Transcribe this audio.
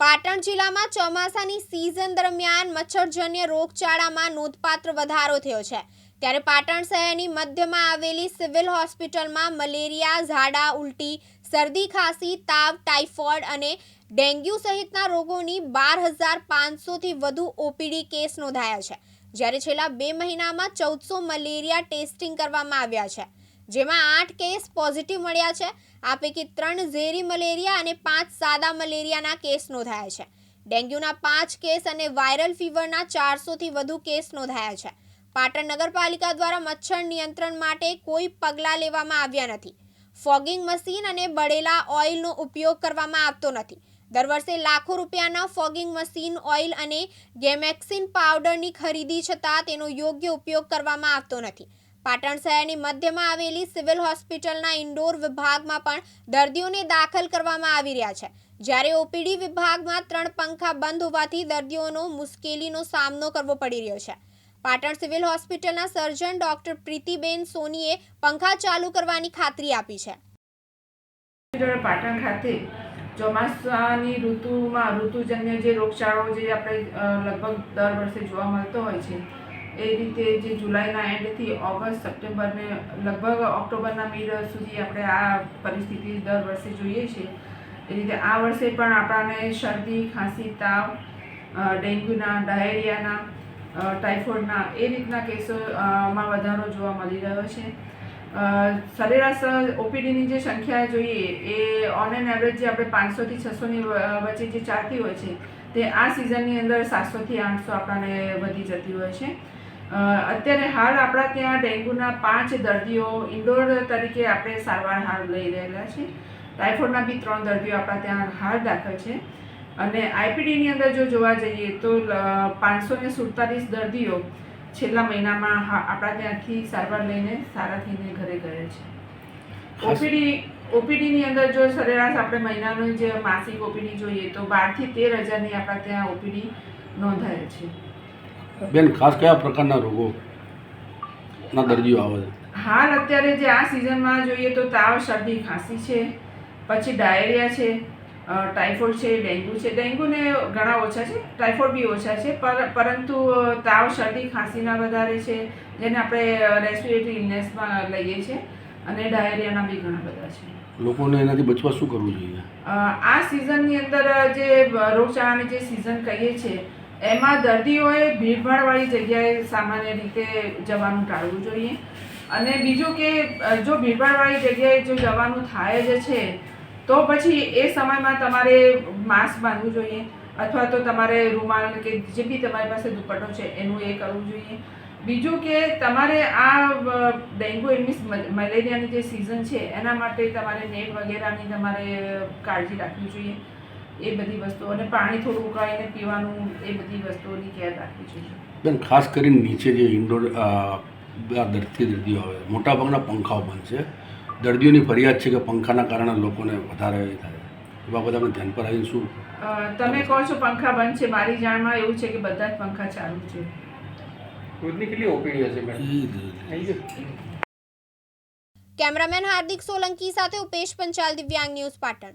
પાટણ જિલ્લામાં ચોમાસાની સિઝન દરમિયાન મચ્છરજન્ય રોગચાળામાં નોંધપાત્ર વધારો થયો છે. ત્યારે પાટણ શહેરની મધ્યમાં આવેલી સિવિલ હોસ્પિટલમાં મલેરિયા, ઝાડા, ઉલટી, શરદી ખાંસી, તાવ, ટાઇફોઇડ અને ડેન્ગ્યુ સહિતના રોગોની બાર હજાર પાંચસોથી વધુ ઓપીડી કેસ નોંધાયા છે. જ્યારે છેલ્લા બે મહિનામાં ચૌદસો મલેરિયા ટેસ્ટિંગ કરવામાં આવ્યા છે. જેમાં આઠ કેસ પોઝિટિવ મળ્યા છે. આ પૈકી ત્રણ ઝેરી મલેરિયા અને પાંચ સાદા મલેરિયાના કેસ નોંધાયા છે. ડેન્ગ્યુના પાંચ કેસ અને વાયરલ ફીવરના ચારસોથી વધુ કેસ નોંધાયા છે. પાટણ નગરપાલિકા દ્વારા મચ્છર નિયંત્રણ માટે કોઈ પગલાં લેવામાં આવ્યા નથી. ફોગિંગ મશીન અને બળેલા ઓઇલનો ઉપયોગ કરવામાં આવતો નથી. દર વર્ષે લાખો રૂપિયાના ફોગિંગ મશીન, ઓઇલ અને ગેમેક્સિન પાવડરની ખરીદી છતાં તેનો યોગ્ય ઉપયોગ કરવામાં આવતો નથી. પાટણ શહેરની મધ્યમાં આવેલી સિવિલ હોસ્પિટલના ઇન્ડોર વિભાગમાં પણ દર્દીઓને દાખલ કરવામાં આવી રહ્યા છે. જ્યારે ઓપીડી વિભાગમાં ત્રણ પંખા બંધ હોવાથી દર્દીઓનો મુશ્કેલીનો સામનો કરવો પડી રહ્યો છે. પાટણ સિવિલ હોસ્પિટલના સર્જન ડોક્ટર પ્રીતિબેન સોનીએ પંખા ચાલુ કરવાની ખાતરી આપી છે. પાટણ ખાતે ચોમાસાની ઋતુમાં ઋતુજન્ય જે રોગચાળો જે આપણે લગભગ દર વર્ષે જોવા મળતો હોય છે એ રીતે જે જુલાઈના એન્ડથી ઓગસ્ટ સપ્ટેમ્બરને લગભગ ઓક્ટોબરના મિડ સુધી આપણે આ પરિસ્થિતિ દર વર્ષે જોઈએ છીએ. એ રીતે આ વર્ષે પણ આપણને શરદી, ખાંસી, તાવ ડેન્ગ્યુના, ડાયેરિયાના ટાઇફોઇડના એ રીતના કેસોમાં વધારો જોવા મળી રહ્યો છે. સરેરાશ ઓપીડીની જે સંખ્યા જોઈએ એ ઓન એન એવરેજ જે આપણે પાંચસોથી છસોની વચ્ચે જે ચાલતી હોય છે તે આ સિઝનની અંદર સાતસોથી આઠસો આપણને વધી જતી હોય છે. અત્યારે હાલ આપણા ત્યાં ડેન્ગ્યુના પાંચ દર્દીઓ ઇન્ડોર તરીકે આપણે સારવાર હાલ લઈ રહેલા છે. ટાઇફોઇડના બી ત્રણ દર્દીઓ આપણા ત્યાં હાલ દાખલ છે. અને આઈપીડીની અંદર જો જોવા જઈએ તો પાંચસો ને સુડતાલીસ દર્દીઓ છેલ્લા મહિનામાં આપણા ત્યાંથી સારવાર લઈને સારા થઈને ઘરે ગયા છે. ઓપીડી ઓપીડીની અંદર જો સરેરાશ આપણે મહિનાનું જે માસિક ઓપીડી જોઈએ તો બારથી તેર હજારની આપણા ત્યાં ઓપીડી નોંધાયેલ છે. બેન ખાસ કયા પ્રકારના રોગો ના દર્દીઓ આવે છે? હાલ અત્યારે જે આ સિઝનમાં જોઈએ તો તાવ શરદી ખાંસી છે પછી ડાયરિયા છે ટાઇફોઇડ છે ડેન્ગ્યુ છે. ડેન્ગ્યુને ઘણા ઓછા છે ટાઇફોઇડ બી ઓછા છે પર પરંતુ તાવ શરદી ખાંસીના વધારે છે જેને આપણે રેસ્પિરેટરી ઇલનેસમાં લઈએ છીએ અને ડાયરિયાના બી ઘણા બધા છે. લોકોને એનાથી બચવા શું કરવું જોઈએ? આ સિઝનની અંદર જે રોગચાળાની જે સિઝન કહીએ છીએ એમાં દર્દીઓએ ભીડભાડવાળી જગ્યાએ સામાન્ય રીતે જવાનું ટાળવું જોઈએ. અને બીજું કે જો ભીડભાડવાળી જગ્યાએ જો જવાનું થાય જ છે, તો પછી એ સમયમાં તમારે માસ્ક બાંધવું જોઈએ અથવા તો તમારે રૂમાલ કે જે બી તમારી પાસે દુપટ્ટો છે, એનું એ કરવું જોઈએ. બીજું કે તમારે આ ડેન્ગ્યુ મીન્સ મલેરિયાની જે સિઝન છે, એના માટે તમારે નેટ વગેરેની તમારે કાળજી રાખવી જોઈએ. એ બધી વસ્તુઓ અને પાણી થોડું ઉકાળીને પીવાનું એ બધી વસ્તુઓની કેર રાખવી જોઈએ. બેન ખાસ કરીને નીચે જે ઇન્ડોર દર્દી દર્દીઓ આવે મોટાભાગના પંખાઓ બંધ છે. દર્દીઓની ફરિયાદ છે કે પંખાના કારણે લોકોને વધારે એ થાય. એ બાબત આપણે ધ્યાન પર આવીને શું? તમે કહો છો પંખા બંધ છે મારી જાણમાં એવું છે કે બધા જ પંખા ચાલુ છે. રોજની કેટલી ઓપીડી છે મેડમ? કેમેરામેન હાર્દિક સોલંકી સાથે ઉપેશ પંચાલ દિવ્યાંગ ન્યૂઝ પાટણ.